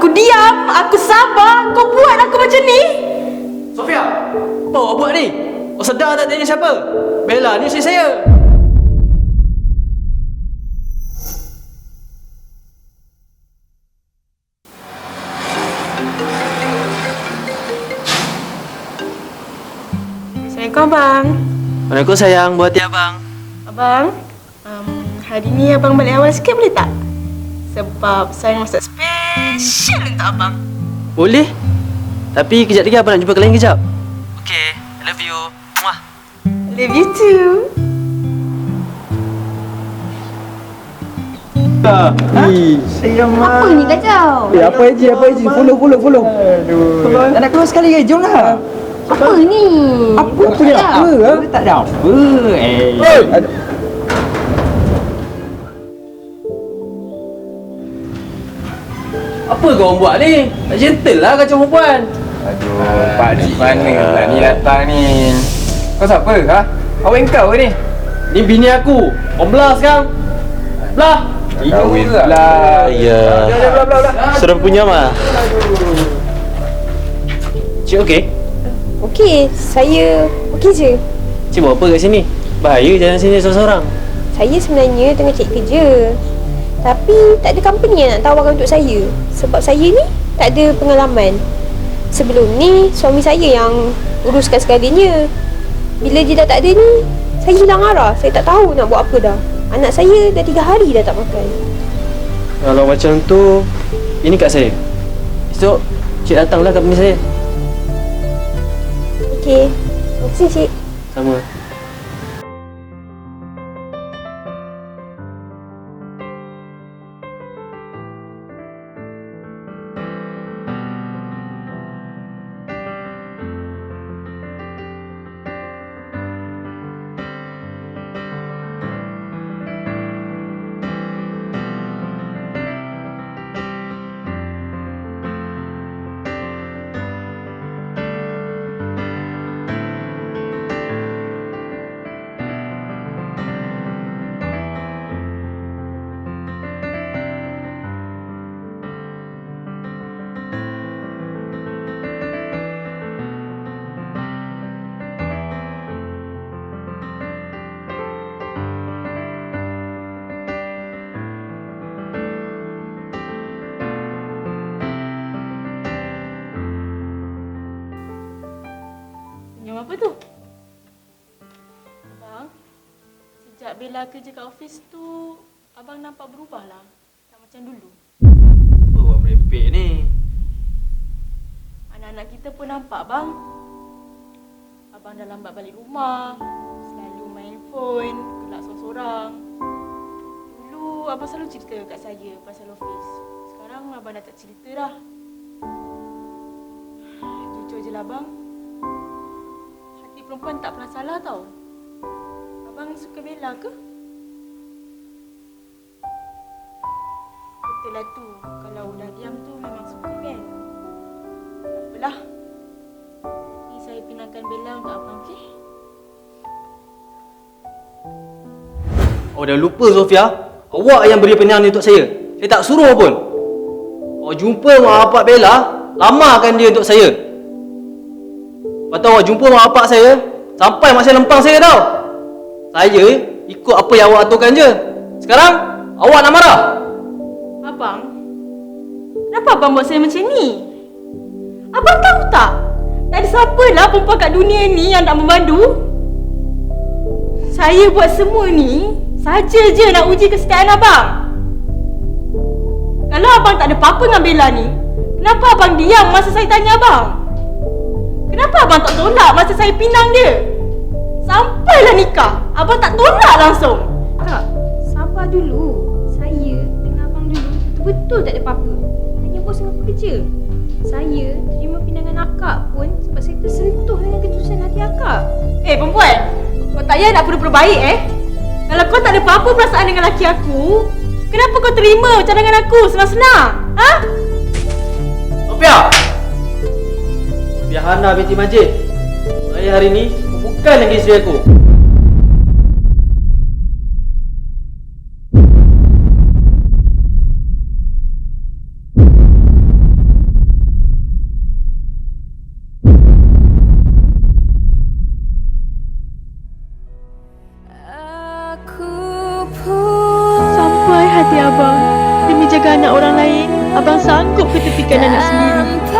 Aku diam, aku sabar. Kau buat aku macam ni. Sofia! Apa awak buat ni? Awak sedar tak tanya siapa? Bella ni isteri saya. Assalamualaikum abang. Waalaikumsalam sayang, buat hati abang. Abang, um, hari ni abang balik awal sikit boleh tak? Sebab saya masak special untuk abang. Boleh. Tapi kejap lagi abang nak jumpa kalian kejap. Okay, I love you. Muah. Love you too. Apa ni kacau? Eh, apa Haji, apa Haji? Follow, follow, follow. Aduh. Tak nak keluar sekali ke? Jom lah. Apa ni? Apa tu dia? Apa? ha? Tak ada apa. Eh. Apa kau orang buat ni? Tak gentle lah kacau perempuan. Aduh, Pak Cik mana pula ni datang ni? Kau siapa? Ha? Awak kau ke ni? Ni bini aku. Orang belah sekarang. Belah. Ya. Dah, belah, belah. Sudah punya mah. Cik okey? Okey, saya okey je. Cik buat apa kat sini? Bahaya jalan sini seorang-seorang. Saya sebenarnya tengah cari kerja. Tapi tak ada company yang nak tawarkan untuk saya. Sebab saya ni tak ada pengalaman. Sebelum ni, suami saya yang uruskan segalanya. Bila dia dah tak ada ni, saya hilang arah. Saya tak tahu nak buat apa dah. Anak saya dah tiga hari dah tak makan. Kalau macam tu, ini kat saya. Esok, cik datanglah kat saya. Okey. Terima kasih, Cik. Sama. Apa tu? Abang, sejak Bella kerja kat office tu, abang nampak berubah lah. Tak macam dulu. Oh, buat merepek ni. Anak-anak kita pun nampak bang. Abang dah lambat balik rumah. Selalu main phone, gelak sorang-sorang. Dulu abang selalu cerita kat saya pasal office. Sekarang abang dah tak cerita dah. Jujur je lah bang. Perempuan tak pernah salah tau. Abang suka Bella ke? Betul lah tu. Kalau dah diam tu memang suka kan? Apalah. Ni saya pinangkan Bella untuk abang, okey? Oh, dah lupa Sofia. Awak yang beri penyang ni untuk saya. Saya tak suruh pun. Awak jumpa mak bapak Bella, lamakan dia untuk saya. Awak jumpa mak bapak saya, sampai mak saya lempang saya tau. Saya ikut apa yang awak aturkan je. Sekarang, awak nak marah? Abang, kenapa abang buat saya macam ni? Abang tahu tak? Tak ada siapa lah perempuan kat dunia ni yang nak membantu. Saya buat semua ni saja je nak uji kesetiaan abang. Kalau abang tak ada apa-apa dengan Bella ni, kenapa abang diam masa saya tanya abang? Kenapa abang tak tolak masa saya pinang dia? Sampailah nikah, abang tak tolak langsung. Kak, sabar dulu. Saya dengan abang dulu betul-betul tak ada apa-apa. Hanya bos dengan pekerja. Saya terima pinangan akak pun sebab saya tersentuh dengan ketulusan hati akak. Eh perempuan, kau tak payah nak pura-pura baik eh. Kalau kau tak ada apa-apa perasaan dengan laki aku, kenapa kau terima cadangan aku senang-senang? Ha? Sofia! biar Hana binti Majid. Saya hari ini bukan lagi isteri aku. Sampai hati abang demi jaga anak orang lain, abang sanggup ketepikan anak sendiri.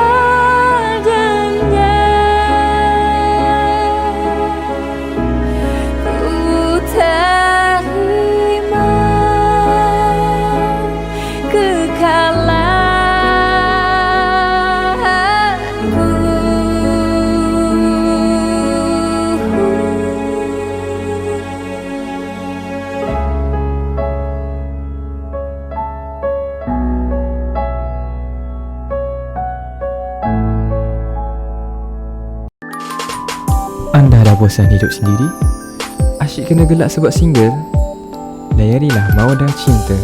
Anda dah bosan hidup sendiri? Asyik kena gelak sebab single? Layarilah Mawadah Cinta